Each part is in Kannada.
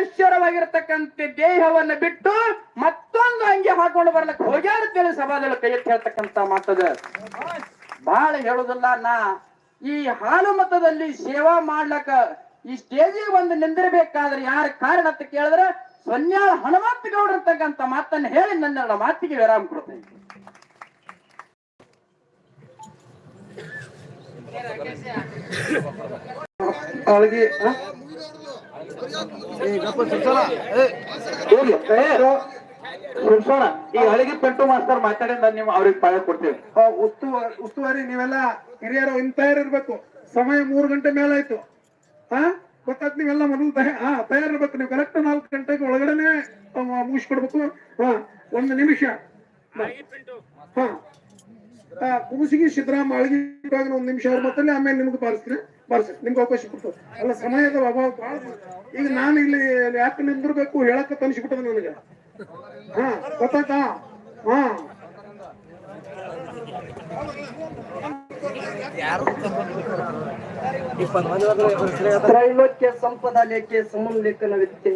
ಅನಶ್ವರವಾಗಿರತಕ್ಕಂಥ ದೇಹವನ್ನು ಬಿಟ್ಟು ಮತ್ತೊಂದು ಅಂಗೆ ಹಾಕೊಂಡು ಬರ್ಲಕ್ಕೆ ಹೋಗ್ಯಾರ ಸಭಾದಲ್ಲಿ ಕೈ ಎತ್ತಿ ಮಾತದ. ಬಹಳ ಹೇಳುದಲ್ಲ ನಾ. ಈ ಹಾಲು ಮತದಲ್ಲಿ ಸೇವಾ ಮಾಡ್ಲಕ್ಕ ಈ ಸ್ಟೇಜಿಗೆ ಒಂದು ನಿಂದಿರಬೇಕಾದ್ರೆ ಯಾರ ಕಾರಣ ಅಂತ ಕೇಳಿದ್ರೆ ಸೊನ್ಯಾಳ ಹನುಮಂತ ಗೌಡ್ರ ಮಾತನ್ನ ಹೇಳಿ ನನ್ನ ಮಾತಿಗೆ ವಿರಾಮ ಕೊಡ್ತೇನೆ. ಅವಳಿಗೆ ಸುರ್ಸೋಣ. ಈ ಹಳಿಗೆ ಪೆಂಟು ಮಾಸ್ತರ್ ಮಾತಾಡಿದ ನೀವು ಅವ್ರಿಗೆ ಪಾಯ ಕೊಡ್ತೀವಿ ಉಸ್ತುವಾರಿ ನೀವೆಲ್ಲ ಹಿರಿಯರು ಇನ್ ತಯಾರಿರ್ಬೇಕು ಸಮಯ ಮೂರು ಗಂಟೆ ಮೇಲಾಯ್ತು. ಹಾ ಗೊತ್ತಾತ್ ನೀವೆಲ್ಲ ಮೊದಲು ಹಾ ತಯಾರಿರ್ಬೇಕು. ನೀವು ಕರೆಕ್ಟ್ ನಾಲ್ಕು ಗಂಟೆಗೆ ಒಳಗಡೆನೆ ಮುಗಿಸ್ಕೊಡ್ಬೇಕು ಹಾ ಒಂದು ನಿಮಿಷ. ಹಾ. ಆ, ಕುಮಸಿಗೆ ಸಿದ್ದರಾಮ ಅಳಗಿ ಒಂದ್ ನಿಮಿಷ ಅವ್ರ ಮಾತಲ್ಲಿ ಆಮೇಲೆ ನಿಮ್ಗೆ ಬಾರಿಸ್ತೀನಿ. ಬಾರಿಸಿ ನಿಮ್ಗೆ ಅವಕಾಶ ಕೊಡ್ತು ಅಲ್ಲ ಸಮಯದ ಅಭಾವ ಬಹಳ ಈಗ ನಾನು ಇಲ್ಲಿ ಯಾಕೆ ನಿಂದಿರ್ಬೇಕು ಹೇಳಕ್ಕೆ ತನಿಸ್ಬಿಟ್ಟದ ನನಗೆ. ಹಾ ಗೊತ್ತಾಯ್ತಾ? ಹಾ. ತ್ರೈಲೋಕ್ಯ ಸಂಪದ ಲೇಖೆ ಸಮನ್ಲೇಖನ ವ್ಯಕ್ತಿ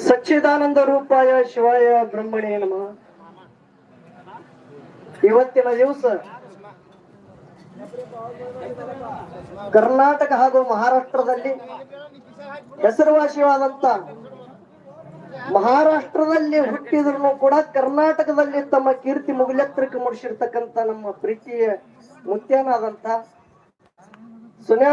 ಸಚ್ಚಿದಾನಂದ ರೂಪಾಯ ಶಿವಾಯ ಬ್ರಹ್ಮಣೇ ನಮಃ. ಇವತ್ತಿನ ದಿವಸ ಕರ್ನಾಟಕ ಹಾಗೂ ಮಹಾರಾಷ್ಟ್ರದಲ್ಲಿ ಹೆಸರುವಾಸಿಯಾದಂತ ಮಹಾರಾಷ್ಟ್ರದಲ್ಲಿ ಹುಟ್ಟಿದ್ರು ಕೂಡ ಕರ್ನಾಟಕದಲ್ಲಿ ತಮ್ಮ ಕೀರ್ತಿ ಮುಗಿಲೆತ್ತರಕ್ಕೆ ಮುಡಿಸಿರ್ತಕ್ಕಂತ ನಮ್ಮ ಪ್ರೀತಿಯ ಮುತ್ಯನಾದಂತ ಸುನಿಲ್